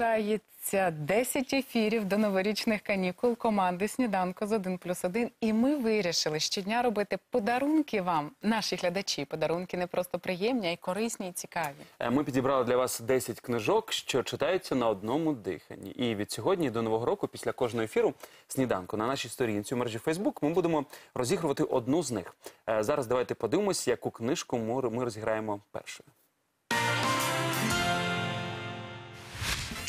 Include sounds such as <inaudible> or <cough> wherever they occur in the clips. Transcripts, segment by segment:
Залишається 10 ефірів до новорічних канікул команди Сніданку з 1 плюс 1. І ми вирішили щодня робити подарунки вам, наші глядачі. Подарунки не просто приємні, а й корисні і цікаві. Е, Ми підібрали для вас 10 книжок, що читаються на одному диханні. І від сьогодні до нового року, після кожного ефіру сніданку на нашій сторінці у мережі Фейсбук, ми будемо розігрувати одну з них. Е, Зараз давайте подивимось, яку книжку ми розіграємо першою.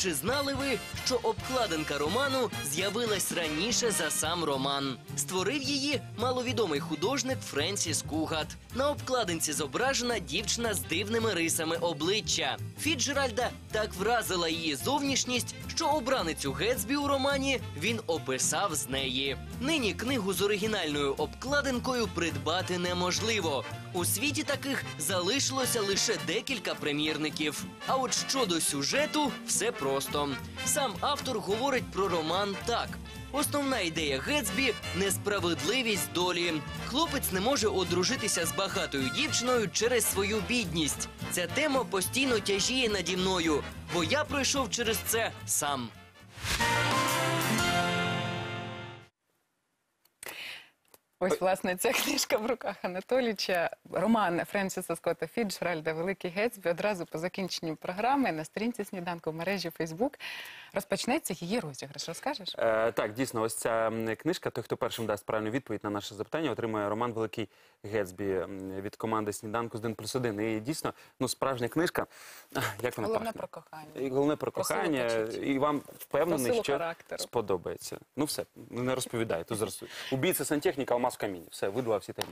Чи знали ви, що обкладинка роману з'явилась раніше за сам роман? Створив її маловідомий художник Френсіс Кугат. На обкладинці зображена дівчина з дивними рисами обличчя. Фіджеральда так вразила її зовнішність, що обраницю Гетсбі у романі він описав з неї. Нині книгу з оригінальною обкладинкою придбати неможливо. У світі таких залишилося лише декілька примірників. А от щодо сюжету, все просто. Сам автор говорить про роман так. Основна ідея Гетсбі несправедливість долі. Хлопець не може одружитися з багатою дівчиною через свою бідність. Ця тема постійно тяжіє наді мною, бо я пройшов через це сам. Ось, власне, ця <laughs> книжка в руках Анатоліча. Роман Френсіса Скотта Фіджеральда Великий Гетсбі. Одразу по закінченню програми на сторінці сніданку в мережі Фейсбук розпочнеться її розіграш. Розкажеш? Е, так, дійсно, ось ця книжка. Той, хто першим дасть правильну відповідь на наше запитання, отримує роман Великий Гетсбі від команди Сніданку з 1 плюс 1. І дійсно, ну, справжня книжка. Як вона Головне пахне? про кохання. І головне про Посилу кохання, почуттів. і вам впевнений, силу що характеру. сподобається. Ну все, не розповідайте. Тут зараз убійця сантехніка, алмаз в каміні. Все, видала всі темі.